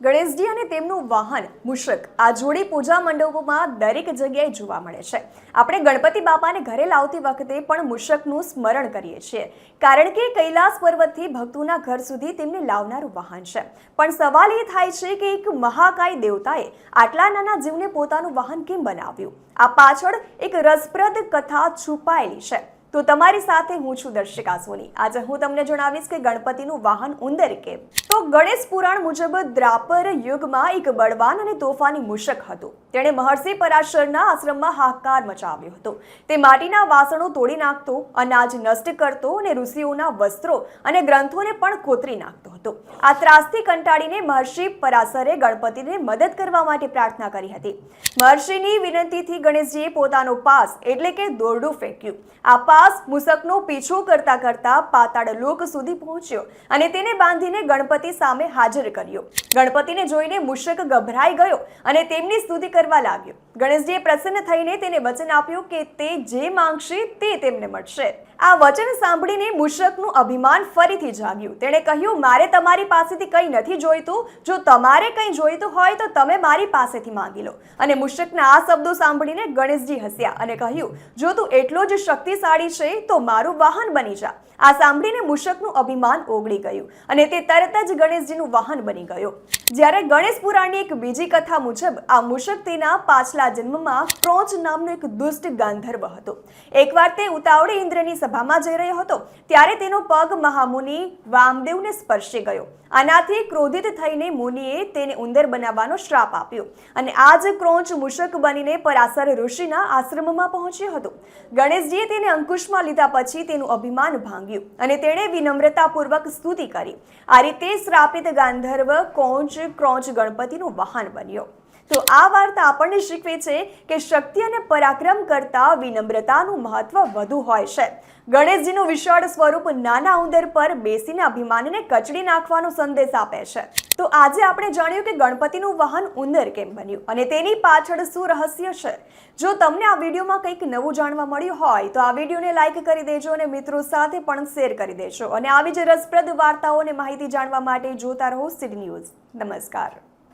ગણેશજી અને તેમનું વાહન મુશ્રક આ જોડી પૂજા મંડપોમાં દરેક જગ્યાએ જોવા મળે છે. આપણે ગણપતિ બાપાને ઘરે લાવતી વખતે પણ મુશ્રકનું સ્મરણ કરીએ છીએ. કારણ કે કૈલાસ પર્વતથી ભક્તોના ઘર સુધી તેમને લાવનારું વાહન છે. પણ સવાલ એ થાય છે કે એક મહાકાય દેવતાએ આટલા નાના જીવને પોતાનું વાહન કેમ બનાવ્યું? આ પાછળ એક રસપ્રદ કથા છુપાયેલી છે. તો તમારી સાથે હું છું દર્શિકા સોની. આજે હું તમને જણાવીશ કે ગણપતિનું વાહન ઉંદર કેમ તો ગણેશ પુરાણ મુજબ દ્રાપર યુગમાં એક બળવાન અને તોફાની મૂષક હતું. તેણે મહર્ષિ પરાશરના આશ્રમમાં હાહાકાર મચાવ્યો હતો. તે માટીના વાસણો તોડી નાખતો, અનાજ નષ્ટ કરતો અને ઋષિઓના વસ્ત્રો અને ગ્રંથોને પણ કોતરી નાખતો. હતો. આ ત્રાસથી કંટાળીને મહર્ષિ પરાસરે ગણપતિને મદદ કરવા માટે પ્રાર્થના કરી હતી. મહર્ષિની વિનંતીથી ગણેશજીએ પોતાનો પાસ એટલે કે દોરડું ફેંક્યું. આ પાસ મુસકનો પીછો કરતા કરતા પાતાળ લોક સુધી પહોંચ્યો અને તેને બાંધીને ગણપતિ સામે હાજર કર્યો. ગણપતિને જોઈને મુશક ગભરાઈ ગયો અને તેમની સ્તુતિ કરવા લાગ્યો. ગણેશજીએ પ્રસન્ન થઈને તેને વચન આપ્યું કે તે જે માંગશે તે તેમને મળશે. આ વચન સાંભળીને મુશરકનું અભિમાન ફરીથી જાગ્યું. તેણે કહ્યું, મારે તમારી પાસેથી કંઈ નથી જોઈતું. જો તમારે કંઈ જોઈતું હોય તો તમે મારી પાસેથી માંગી લો. અને મુશરકના આ શબ્દો સાંભળીને ગણેશજી હસ્યા અને કહ્યું, જો તું એટલો જ શક્તિશાળી છે, તો મારું વાહન બની જા. આ સાંભળીને મુશકનું અભિમાન ઓગળી ગયું અને તે તરત જ ગણેશજીનું વાહન બની ગયો. જ્યારે ગણેશ પુરાણની એક બીજી કથા મુજબ, આ મુશક તેના પાછલા જન્મમાં ક્રોચ નામનો એક દુષ્ટ ગાંધર્વ હતો. એકવાર તે ઉતાવળે ઇન્દ્રની સભામાં જઈ રહ્યો હતો, ત્યારે તેનો પગ મહામુનિ વામદેવને સ્પર્શી ગયો. આનાથી ક્રોધિત થઈને મુનિએ તેને ઉંદર બનાવવાનો શ્રાપ આપ્યો અને આ જ ક્રોંચ મૂષક બનીને પરાશર ઋષિના આશ્રમમાં પહોંચ્યો હતો. ગણેશજીએ તેને અંકુશમાં લીધા પછી તેનું અભિમાન ભાંગ્યું અને તેણે વિનમ્રતાપૂર્વક સ્તુતિ કરી. આ રીતે શ્રાપિત ગાંધર્વ કોંચ ક્રોંચ ગણપતિનું વાહન બન્યો. તો આ વાર્તા આપણને શીખવે છે કે શક્તિ અને પરાક્રમ કરતા વિનમ્રતાનું મહત્વ વધુ હોય છે. ગણેશજીનું વિશાળ સ્વરૂપ નાના ઉંદર પર બેસીને અભિમાનને કચડી નાખવાનો સંદેશ આપે છે. તો આજે આપણે જાણ્યું કે ગણપતિનું વાહન ઉંદર કેમ બન્યું અને તેની પાછળ શું રહસ્ય છે. જો તમને આ વિડીયોમાં કંઈક નવું જાણવા મળ્યું હોય તો આ વિડીયોને લાઈક કરી દેજો અને મિત્રો સાથે પણ શેર કરી દેજો. અને આવી જ રસપ્રદ વાર્તાઓ અને માહિતી જાણવા માટે જોતા રહો સિડ ન્યૂઝ. નમસ્કાર.